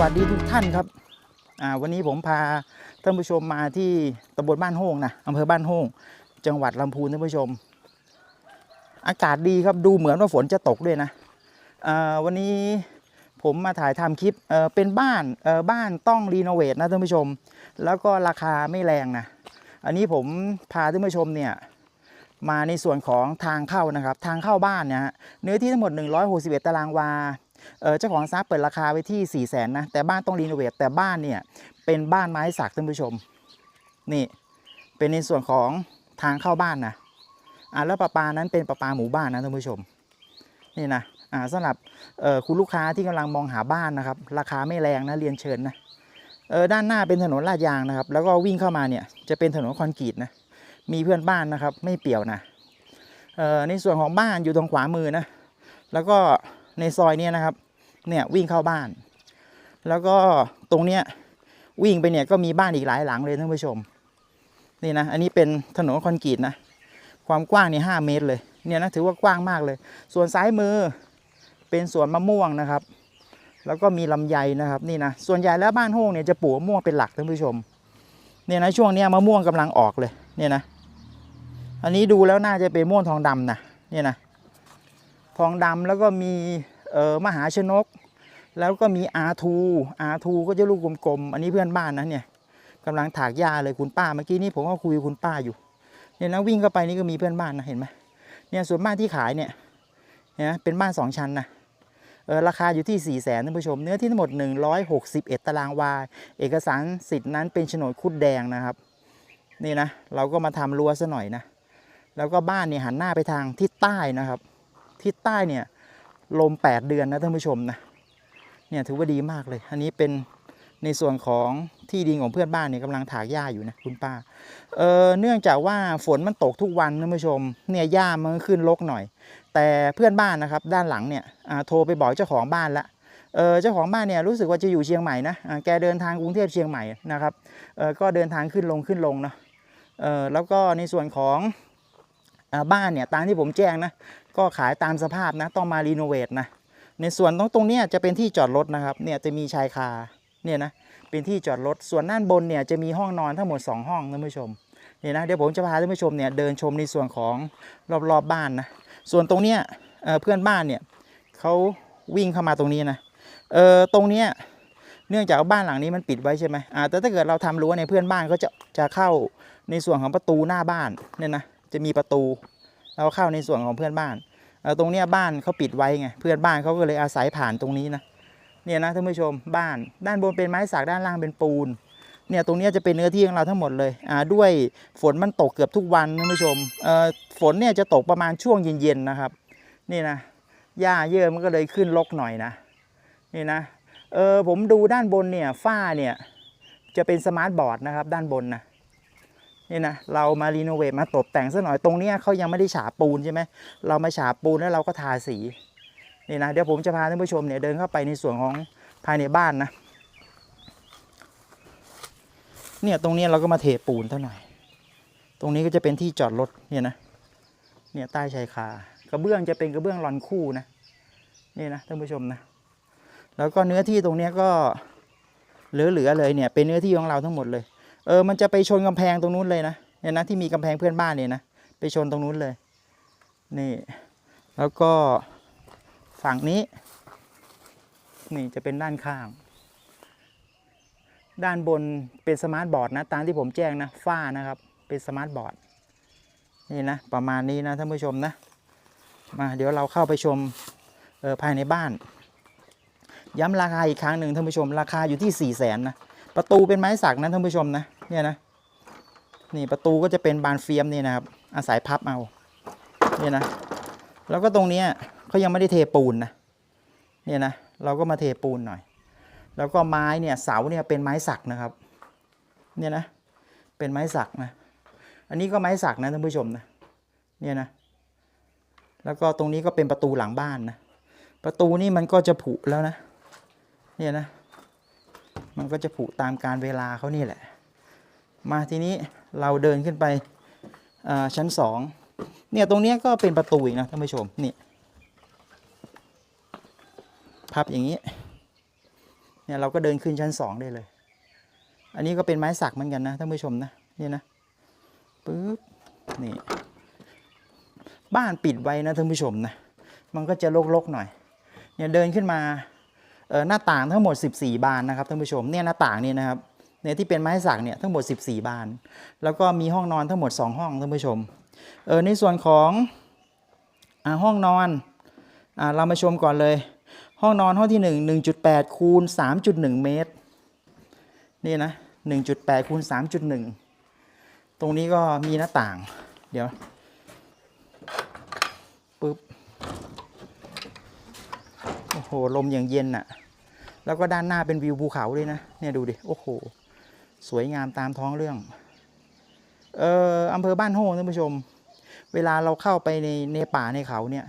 สวัสดีทุกท่านครับวันนี้ผมพาท่านผู้ชมมาที่ตำบลบ้านโฮงนะอำเภอบ้านโฮงจังหวัดลำพูนท่านผู้ชม อากาศดีครับดูเหมือนว่าฝนจะตกด้วยนะวันนี้ผมมาถ่ายทำคลิปเเป็นบ้านบ้านต้องรีโนเวทนะท่านผู้ชม แล้วก็ราคาไม่แรงนะอันนี้ผมพาท่านผู้ชมเนี่ยมาในส่วนของทางเข้านะครับ ทางเข้าบ้านเนี่ยเนื้อที่ทั้งหมด 161 ตารางวา เจ้าของทรัพย์เปิดราคาไว้ที่4ี่แสนนะ แต่บ้านต้องรีโนเวทแต่บ้านเนี่ยเป็นบ้านไม้สักท่านผู้ชม นี่เป็นในส่วนของทางเข้าบ้านนะอ่าแล้วประปานั้นเป็นประปาหมู่บ้านนะท่านผู้ชม นี่นะอ่าสำหรับคุณลูกค้าที่กำลังมองหาบ้านนะครับ ราคาไม่แรงนะเรียนเชิญนะเออด้านหน้าเป็นถนนลาดยางนะครับ แล้วก็วิ่งเข้ามาเนี่ยจะเป็นถนนคอนกรีตนะมีเพื่อนบ้านนะครับ ไม่เปี่ยวนะเออในส่วนของบ้านอยู่ตรงขวามือนะแล้วก็ ในซอยเนี้ยนะครับ เนี่ยวิ่งเข้าบ้าน แล้วก็ตรงเนี้ยวิ่งไปเนี่ยก็มีบ้านอีกหลายหลังเลยท่านผู้ชม นี่นะ อันนี้เป็นถนนคอนกรีตนะ ความกว้างเนี่ยห้าเมตรเลย เนี่ยนะถือว่ากว้างมากเลย ส่วนซ้ายมือเป็นสวนมะม่วงนะครับ แล้วก็มีลำไยนะครับนี่นะ ส่วนใหญ่แล้วบ้านโฮงเนี่ยจะปลูกมะม่วงเป็นหลักท่านผู้ชม เนี่ยนะช่วงเนี้ยมะม่วงกำลังออกเลย เนี่ยนะ อันนี้ดูแล้วน่าจะเป็นม่วงทองดำนะ เนี่ยนะ ทองดำแล้วก็มีเอ่อมหาชนก แล้วก็มี R2 R2 ก็จะลูกกลมๆอันนี้เพื่อนบ้านนะเนี่ยกำลังถากหญ้าเลยคุณป้าเมื่อกี้นี้ผมก็คุยกับคุณป้าอยู่เนี่ยนะวิ่งเข้าไปนี่ก็มีเพื่อนบ้านนะเห็นไหมเนี่ยส่วนบ้านที่ขายเนี่ยเห็นะเป็นบ้านสองชั้นนะเออราคาอยู่ที่4ี่แสนท่านผู้ชม เนื้อที่ทั้งหมด 161 ตารางวา เอกสารสิทธิ์นั้นเป็นโฉนดคุดแดงนะครับ นี่นะ เราก็มาทำรั้วซะหน่อยนะ แล้วก็บ้านเนี่ยหันหน้าไปทางทิศใต้นะครับ ทิศใต้เนี่ยลม 8 เดือนนะท่านผู้ชมนะเนี่ยถือว่าดีมากเลย อันนี้เป็นในส่วนของที่ดินของเพื่อนบ้านเนี่ยกำลังถากหญ้าอยู่นะคุณป้าเออเนื่องจากว่าฝนมันตกทุกวันท่านผู้ชมเนี่ยหญ้ามันขึ้นรกหน่อย แต่เพื่อนบ้านนะครับด้านหลังเนี่ยอ่าโทรไปบอกเจ้าของบ้านละเออเจ้าของบ้านเนี่ยรู้สึกว่าจะอยู่เชียงใหม่นะแกเดินทางกรุงเทพเชียงใหม่นะครับเออก็เดินทางขึ้นลงขึ้นลงเนาะเออแล้วก็ในส่วนของอบ้านเนี่ยตามที่ผมแจ้งนะ ก็ขายตามสภาพนะต้องมารีโนเวทนะในส่วนตรงตรงนี้จะเป็นที่จอดรถนะครับเนี่ยจะมีชายคาเนี่ยนะเป็นที่จอดรถส่วนด้านบนเนี่ยจะมีห้องนอนทั้งหมด 2 ห้องท่านผู้ชมเนี่ยนะเดี๋ยวผมจะพาท่านผู้ชมเนี่ยเดินชมในส่วนของรอบๆบบ้านนะส่วนตรงเนี้ยเเพื่อนบ้านเนี่ยเขาวิ่งเข้ามาตรงนี้นะเออตรงเนี้ยเนื่องจากบ้านหลังนี้มันปิดไว้ใช่ไหมอ่าแต่ถ้าเกิดเราทำรั้วเนี่ยเพื่อนบ้านก็จะจะเข้าในส่วนของประตูหน้าบ้านเนี่ยนะจะมีประตูเราเข้าในส่วนของเพื่อนบ้าน ตรงเนี้ยบ้านเขาปิดไว้ไงเพื่อนบ้านเขาก็เลยอาศัยผ่านตรงนี้นะเนี่ยนะท่านผู้ชมบ้านด้านบนเป็นไม้สักด้านล่างเป็นปูนเนี่ยตรงนี้จะเป็นเนื้อที่ของเราทั้งหมดเลยอ่าด้วยฝนมันตกเกือบทุกวันท่านผู้ชมเอ่อฝนเนี่ยจะตกประมาณช่วงเย็นๆนะครับนี่นะหญ้าเยอะมันก็เลยขึ้นรกหน่อยนะนี่นะเออผมดูด้านบนเนี่ยฝ้าเนี่ยจะเป็นสมาร์ทบอร์ดนะครับด้านบนนะ นี่นะเรามารีโนเวทมาตกแต่งซะหน่อยตรงเนี้ยเขายังไม่ได้ฉาปูนใช่ไหมเรามาฉาปูนแล้วเราก็ทาสีนี่นะเดี๋ยวผมจะพาท่านผู้ชมเนี่ยเดินเข้าไปในส่วนของภายในบ้านนะเนี่ยตรงนี้เราก็มาเทปูนเท่าหน่อย ตรงนี้ก็จะเป็นที่จอดรถเนี่ยนะเนี่ยใต้ชายคากระเบื้องจะเป็นกระเบื้องรอนคู่นะนี่นะท่านผู้ชมนะแล้วก็เนื้อที่ตรงนี้ก็เหลือๆเลยเนี่ยเป็นเนื้อที่ของเราทั้งหมดเลย เออมันจะไปชนกำแพงตรงนู้นเลยนะเนี่ยนะที่มีกำแพงเพื่อนบ้านเนี่ยนะไปชนตรงนู้นเลย นี่ แล้วก็ฝั่งนี้ นี่จะเป็นด้านข้าง ด้านบนเป็นสมาร์ทบอร์ดนะตามที่ผมแจ้งนะฝ้านะครับเป็นสมาร์ทบอร์ดนี่นะประมาณนี้นะท่านผู้ชมนะมาเดี๋ยวเราเข้าไปชมเออภายในบ้าน ย้ำราคาอีกครั้งหนึ่งท่านผู้ชม ราคาอยู่ที่4ี่แสนนะประตูเป็นไม้สักนะท่านผู้ชมนะ เนี่ยนะนี่ประตูก็จะเป็นบานเฟียมนี่นะครับ อาศัยพับเอาเนี่ยนะ แล้วก็ตรงนี้เขายังไม่ได้เทปูนนะเนี่ยนะเราก็มาเทปูนหน่อย แล้วก็ไม้เนี่ยเสาเนี่ยเป็นไม้สักนะครับ เนี่ยนะเป็นไม้สักนะ อันนี้ก็ไม้สักนะท่านผู้ชมนะเนี่ยนะ แล้วก็ตรงนี้ก็เป็นประตูหลังบ้านนะประตูนี่มันก็จะผุแล้วนะ เนี่ยนะ มันก็จะผุตามการเวลาเขานี่แหละ มาทีนี้เราเดินขึ้นไปชั้นสองเนี่ยตรงเนี้ยก็เป็นประตูอีกนะท่านผู้ชมนี่พับอย่างนี้เนี่ยเราก็เดินขึ้นชั้นสองได้เลย อันนี้ก็เป็นไม้สักเหมือนกันนะท่านผู้ชมนะนี่นะปึ๊บนี่บ้านปิดไว้นะท่านผู้ชมนะมันก็จะรกๆหน่อยเนี่ยเดินขึ้นมาเออหน้าต่างทั้งหมด 14 บานนะครับท่านผู้ชมเนี่ยหน้าต่างนี่นะครับ เนี่ยที่เป็นไม้สักเนี่ยทั้งหมด 14 บาน แล้วก็มีห้องนอนทั้งหมด 2 ห้องท่านผู้ชมเออในส่วนของอห้องนอนอเรามาชมก่อนเลย ห้องนอนห้องที่ 1 1.8คูณ3.1 เมตรนี่นะ1.8คูณ3.1 ตรงนี้ก็มีหน้าต่าง เดี๋ยวปึ๊บโอ้โหลมอย่างเย็นน่ะแล้วก็ด้านหน้าเป็นวิวภูเขาเลยนะ เนี่ยดูดิ โอ้โห สวยงามตามท้องเรื่อง เอ่ออำเภอบ้านโฮงท่านผู้ชม เวลาเราเข้าไปในในป่าในเขาเนี่ย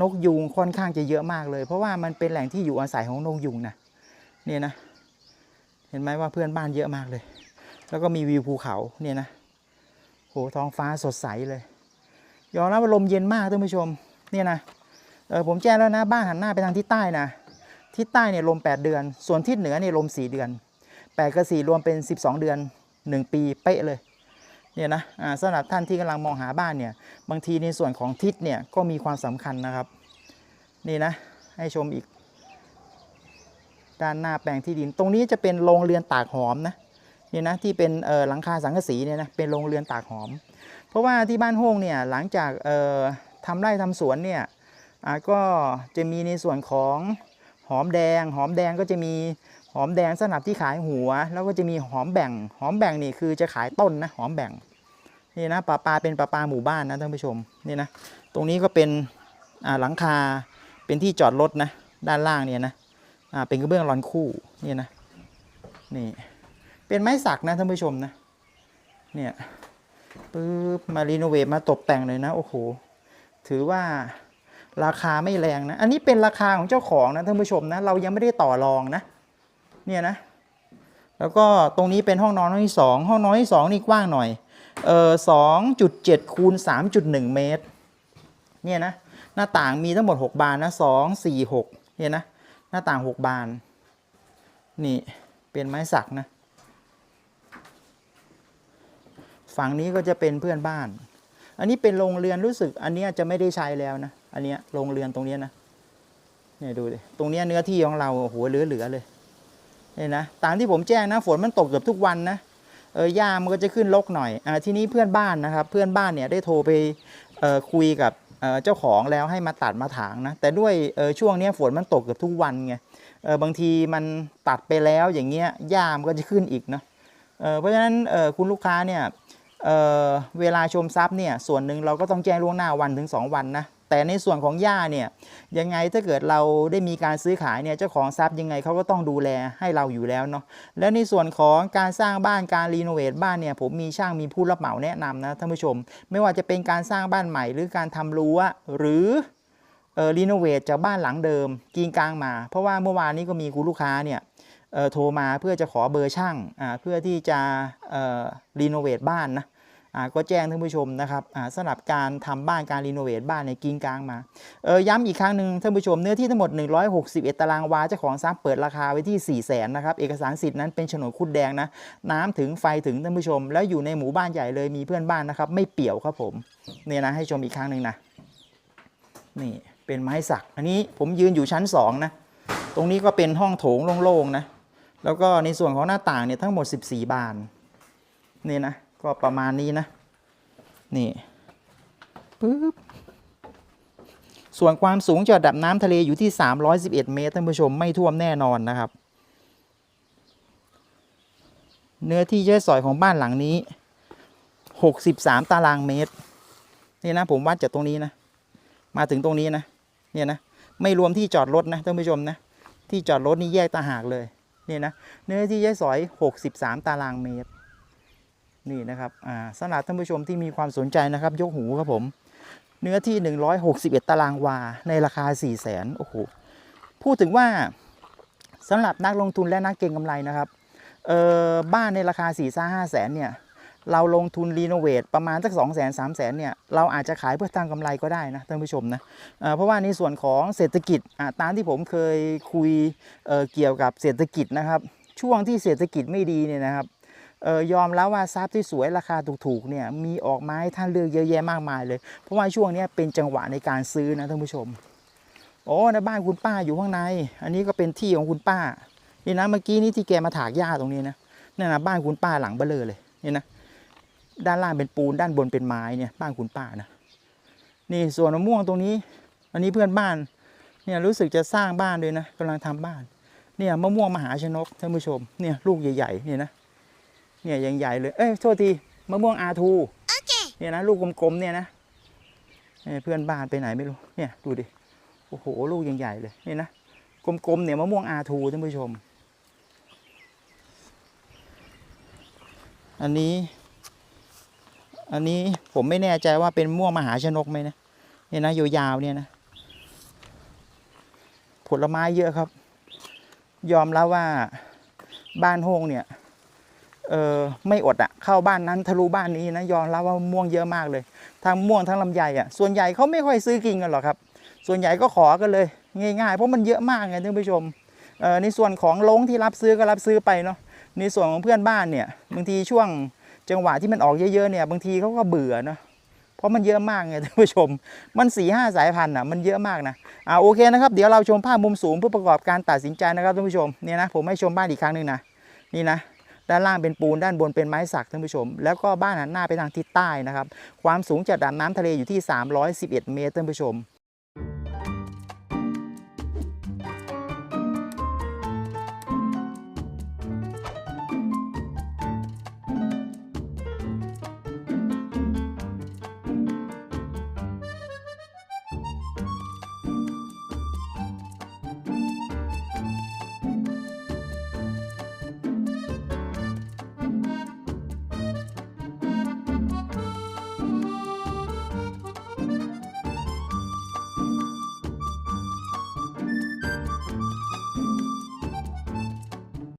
นกยุงค่อนข้างจะเยอะมากเลย เพราะว่ามันเป็นแหล่งที่อยู่อาศัยของนกยุงนะเนี่ยนะ เห็นไหมว่าเพื่อนบ้านเยอะมากเลย แล้วก็มีวิวภูเขาเนี่ยนะโหท้องฟ้าสดใสเลยยอมรับว่าลมเย็นมากท่านผู้ชม เนี่ยนะเออผมแจ้งแล้วนะ บ้านหันหน้าไปทางทิศใต้นะทิศใต้เนี่ยลม 8 เดือน ส่วนทิศเหนือเนี่ยลม 4 เดือน 8กับ4รวมเป็น 12 เดือน 1 ปีเป๊ะเลยเนี่ยนะสำหรับท่านที่กำลังมองหาบ้านเนี่ยบางทีในส่วนของทิศเนี่ยก็มีความสำคัญนะครับ นี่นะให้ชมอีก ด้านหน้าแปลงที่ดิน ตรงนี้จะเป็นโรงเรือนตากหอมนะเนี่ยนะที่เป็นหลังคาสังกะสีเนี่ยนะเป็นโรงเรือนตากหอม เพราะว่าที่บ้านโฮงเนี่ยหลังจากทำไร่ทำสวนเนี่ยก็จะมีในส่วนของหอมแดง หอมแดงก็จะมี หอมแดงสำหรับที่ขายหัว แล้วก็จะมีหอมแบ่ง หอมแบ่งนี่คือจะขายต้นนะหอมแบ่งนี่นะปลาปลาเป็นปลาปลาหมู่บ้านนะท่านผู้ชมนี่นะตรงนี้ก็เป็นหลังคาเป็นที่จอดรถนะด้านล่างเนี่ยนะเป็นกระเบื้องรอนคู่นี่นะนี่เป็นไม้สักนะท่านผู้ชมนะเนี่ยปึ๊บมารีโนเวทมาตกแต่งเลยนะโอ้โหถือว่าราคาไม่แรงนะ อันนี้เป็นราคาของเจ้าของนะท่านผู้ชมนะ เรายังไม่ได้ต่อรองนะ เนี่ยนะแล้วก็ตรงนี้เป็นห้องนอนห้องที่สองห้องนอนที่สองนี่กว้างหน่อยเออสองจุดเจ็ดคูณสามจุดหนึ่งเมตรเนี่ยนะหน้าต่างมีทั้งหมดหกบานนะสองสี่หกเนี่ยนะหน้าต่างหกบาน นี่เป็นไม้สักนะฝั่งนี้ก็จะเป็นเพื่อนบ้าน อันนี้เป็นโรงเรือนรู้สึก อันนี้จะไม่ได้ใช้แล้วนะ อันนี้โรงเรือนตรงนี้นะ เนี่ยดูดิ ตรงเนี้ยเนื้อที่ของเราโอ้โหเหลือๆเลย เนี่ยนะตามที่ผมแจ้งนะฝนมันตกเกือบทุกวันนะเออหญ้ามันก็จะขึ้นรกหน่อยอ่าทีนี้เพื่อนบ้านนะครับ เพื่อนบ้านเนี่ยได้โทรไปเออคุยกับเออเจ้าของแล้วให้มาตัดมาถางนะแต่ด้วยเออช่วงนี้ฝนมันตกเกือบทุกวันไงเออบางทีมันตัดไปแล้วอย่างเงี้ยหญ้ามันก็จะขึ้นอีกเนาะเออเพราะฉะนั้นเออคุณลูกค้าเนี่ยเออเวลาชมทรัพย์เนี่ยส่วนหนึ่งเราก็ต้องแจ้งล่วงหน้าวันถึง 2 วันนะ แต่ในส่วนของหญ้าเนี่ยยังไงถ้าเกิดเราได้มีการซื้อขายเนี่ยเจ้าของทรัพย์ยังไงเขาก็ต้องดูแลให้เราอยู่แล้วเนาะแล้วในส่วนของการสร้างบ้านการรีโนเวทบ้านเนี่ยผมมีช่างมีผู้รับเหมาแนะนำนะท่านผู้ชม ไม่ว่าจะเป็นการสร้างบ้านใหม่หรือการทำรั้วหรือเออรีโนเวทจากบ้านหลังเดิมกินกลางมา เพราะว่าเมื่อวานนี้ก็มีคุณลูกค้าเนี่ยโทรมาเพื่อจะขอเบอร์ช่างเพื่อที่จะรีโนเวทบ้านนะ ก็แจ้งท่านผู้ชมนะครับสำหรับการทำบ้านการรีโนเวทบ้านในกิ้งกลางมาเออย้ำอีกครั้งหนึ่งท่านผู้ชมเนื้อที่ทั้งหมด 161 ตารางวาเจ้าของทรัพย์เปิดราคาไว้ที่ 4 0 0แสนนะครับเอกสารสิทธิ์นั้นเป็นโฉนดคุดแดงนะน้ำถึงไฟถึงท่านผู้ชม แล้วอยู่ในหมู่บ้านใหญ่เลยมีเพื่อนบ้านนะครับไม่เปี่ยวครับผมเนี่ยนะให้ชมอีกครั้งหนึ่งนะนี่เป็นไม้สัก อันนี้ผมยืนอยู่ชั้นสองนะตรงนี้ก็เป็นห้องโถงโล่งๆนะแล้วก็ในส่วนของหน้าต่างเนี่ยทั้งหมด 14 บานนี่นะ ก็ประมาณนี้นะ นี่ปึ๊บส่วนความสูงจากระดับน้ำทะเลอยู่ที่ 311 เมตรท่านผู้ชมไม่ท่วมแน่นอนนะครับ เนื้อที่ใช้สอยของบ้านหลังนี้ 63 ตารางเมตร นี่นะผมวัดจากตรงนี้นะ มาถึงตรงนี้นะ เนี่ยนะ ไม่รวมที่จอดรถนะท่านผู้ชมนะ ที่จอดรถนี่แยกต่างหากเลย นี่นะ เนื้อที่ใช้สอย 63 ตารางเมตร นี่นะครับอ่าสำหรับท่านผู้ชมที่มีความสนใจนะครับ ยกหูครับผม เนื้อที่ 161 ตารางวา ในราคา 4 0 0แสนโอ้โหพูดถึงว่าสำหรับนักลงทุนและนักเก็งกำไรนะครับเออบ้านในราคา4 5 5แสนเนี่ยเราลงทุนรีโนเวทประมาณสัก2 0 0 0 0 0 3 0 0 0 0เนี่ยเราอาจจะขายเพื่อทางกำไรก็ได้นะท่านผู้ชมนะเเพราะว่าในส่วนของเศรษฐกิจตามที่ผมเคยคุยเเกี่ยวกับเศรษฐกิจนะครับ ช่วงที่เศรษฐกิจไม่ดีเนี่ยนะครับ ยอมแล้วว่าทรัพย์ที่สวยราคาถูกๆเนี่ยมีออกมาให้ท่านเลือกเยอะแยะมากมายเลย เพราะว่าช่วงนี้เป็นจังหวะในการซื้อนะท่านผู้ชมโอ้ในบ้านคุณป้าอยู่ข้างใน อันนี้ก็เป็นที่ของคุณป้านี่นะเมื่อกี้นี้ที่แกมาถากหญ้าตรงนี้นะนี่นนะบ้านคุณป้าหลังเบลอเลยนี่นะด้านล่างเป็นปูนด้านบนเป็นไม้เนี่ยบ้านคุณป้านะนี่ส่วนมะม่วงตรงนี้ อันนี้เพื่อนบ้านเนี่ยรู้สึกจะสร้างบ้านด้วยนะกำลังทำบ้านเนี่ยมะม่วงมหาชนกท่านผู้ชมเนี่ยลูกใหญ่ๆเนี่ยนะ เนี่ยยังใหญ่เลย เอ้ยโทษทีมะม่วงอาทูเนี่ยนะลูกกลมๆเนี่ยนะเนี่ยเพื่อนบ้านไปไหนไม่รู้ เนี่ยดูดิ โอ้โหลูกยังใหญ่เลยนี่นะกลมๆเนี่ยมะม่วงอาทูท่านผู้ชม อันนี้ อันนี้ผมไม่แน่ใจว่าเป็นม่วงมหาชนกไหมนะเนี่ยนะยาวๆเนี่ยนะ ผลไม้เยอะครับ ยอมแล้วว่าบ้านโฮงเนี่ย เออไม่อดอะเข้าบ้านนั้นทะลุบ้านนี้นะยอมรับว่าม่วงเยอะมากเลยทั้งม่วงทั้งลำไยอะส่วนใหญ่เขาไม่ค่อยซื้อกินกันหรอกครับ ส่วนใหญ่ก็ขอกันเลย ง่ายๆ เพราะมันเยอะมากไงท่านผู้ชมเออในส่วนของลงที่รับซื้อก็รับซื้อไปเนาะในส่วนของเพื่อนบ้านเนี่ยบางทีช่วงจังหวะที่มันออกเยอะๆเนี่ยบางทีเขาก็เบื่อเนาะเพราะมันเยอะมากไงท่านผู้ชม มันสี่ห้าสายพันธุ์อะมันเยอะมากนะอ่าโอเคนะครับเดี๋ยวเราชมภาพมุมสูงเพื่อประกอบการตัดสินใจนะครับท่านผู้ชมเนี่ยนะผมให้ชมบ้านอีกครั้งหนึ่งนะนี่นะ ด้านล่างเป็นปูนด้านบนเป็นไม้สักท่านผู้ชม แล้วก็บ้านหันหน้าไปทางทิศใต้นะครับความสูงจากระดับน้ำทะเลอยู่ที่ 311 เมตรท่านผู้ชม